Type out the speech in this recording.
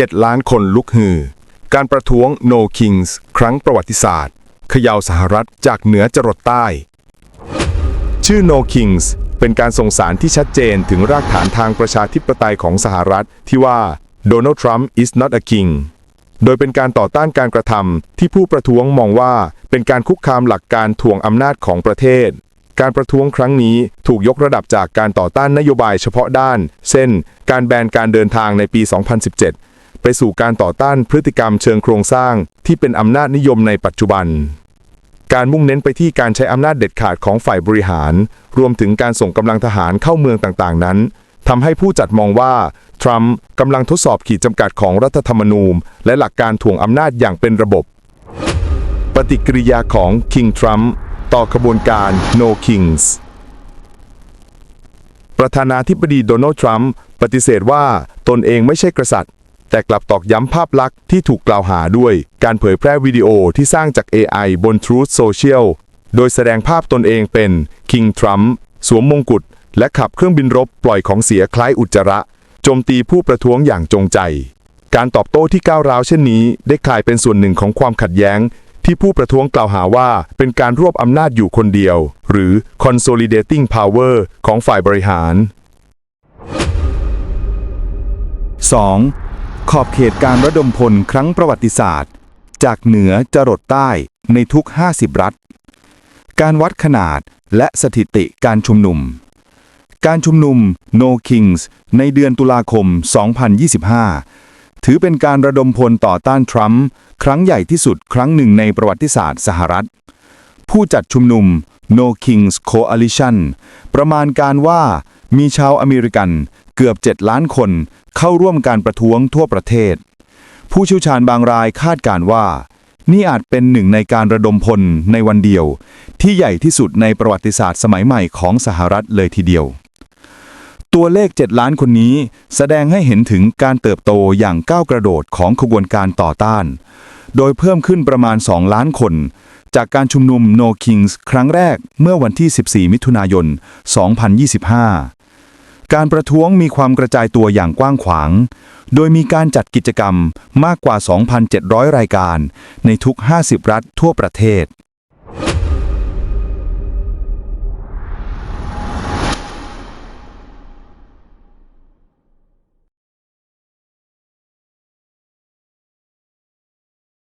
7 ล้านคนลุกฮือ การประท้วง No Kings ครั้งประวัติศาสตร์เขย่าสหรัฐจากเหนือจรดใต้ ชื่อ No Kings เป็นการส่งสารที่ชัดเจนถึงรากฐานทางประชาธิปไตยของสหรัฐที่ว่า Donald Trump is not a king โดยเป็นการต่อต้านการกระทำที่ผู้ประท้วงมองว่าเป็นการคุกคามหลักการถ่วงอำนาจของประเทศ การประท้วงครั้งนี้ถูกยกระดับจากการต่อต้านนโยบายเฉพาะด้าน เช่น การแบนการเดินทางในปี 2017 ไปสู่การต่อต้านพฤติกรรมเชิงโครงสร้างที่เป็นอำนาจนิยมในปัจจุบัน การมุ่งเน้นไปที่การใช้อำนาจเด็ดขาดของฝ่ายบริหาร รวมถึงการส่งกำลังทหารเข้าเมืองต่างๆ นั้นทำให้ผู้จัดมองว่าทรัมป์กำลังทดสอบขีดจำกัดของรัฐธรรมนูญ และหลักการถ่วงอำนาจอย่างเป็นระบบ ปฏิกิริยาของ King Trump ต่อขบวนการ No Kings ประธานาธิบดีโดนัลด์ทรัมป์ปฏิเสธว่าตนเองไม่ใช่กษัตริย์ แต่กลับตอกย้ำภาพลักษณ์ที่ถูกกล่าวหาด้วย การเผยแพร่วิดีโอที่สร้างจาก AI บน Truth Social โดยแสดงภาพตนเองเป็น King Trump สวมมงกุฎและขับเครื่องบินรบปล่อยของเสียคล้ายอุจจาระโจมตีผู้ประท้วงอย่างจงใจ การตอบโต้ที่ก้าวร้าวเช่นนี้ ได้กลายเป็นส่วนหนึ่งของความขัดแย้ง ที่ผู้ประท้วงกล่าวหาว่าเป็นการรวบอำนาจอยู่คนเดียว หรือ consolidating power ของฝ่ายบริหาร 2. ขอบเขตการระดมพลครั้งประวัติศาสตร์ จากเหนือจรดใต้ในทุก 50 รัฐ การวัดขนาดและสถิติการชุมนุม การชุมนุม No Kings ในเดือนตุลาคม 2025 ถือเป็นการระดมพลต่อต้านทรัมป์ครั้งใหญ่ที่สุดครั้งหนึ่งในประวัติศาสตร์สหรัฐ ผู้จัดชุมนุม No Kings Coalition ประมาณการว่า มีชาวอเมริกันเกือบ 7 ล้านคนเข้าร่วมการประท้วงทั่วประเทศ ผู้เชี่ยวชาญบางรายคาดการว่า นี่อาจเป็นหนึ่งในการระดมพลในวันเดียว ที่ใหญ่ที่สุดในประวัติศาสตร์สมัยใหม่ของสหรัฐเลยทีเดียว ตัวเลข 7 ล้านคนนี้แสดงให้เห็นถึงการเติบโตอย่างก้าวกระโดดของขบวนการต่อต้าน โดยเพิ่มขึ้นประมาณ 2 ล้านคนจากการชุมนุม No Kings ครั้งแรกเมื่อวันที่ 14 มิถุนายน 2025 การประท้วงมีความกระจายตัวอย่างกว้างขวาง โดยมีการจัดกิจกรรมมากกว่า 2,700 รายการ ในทุก 50 รัฐทั่วประเทศ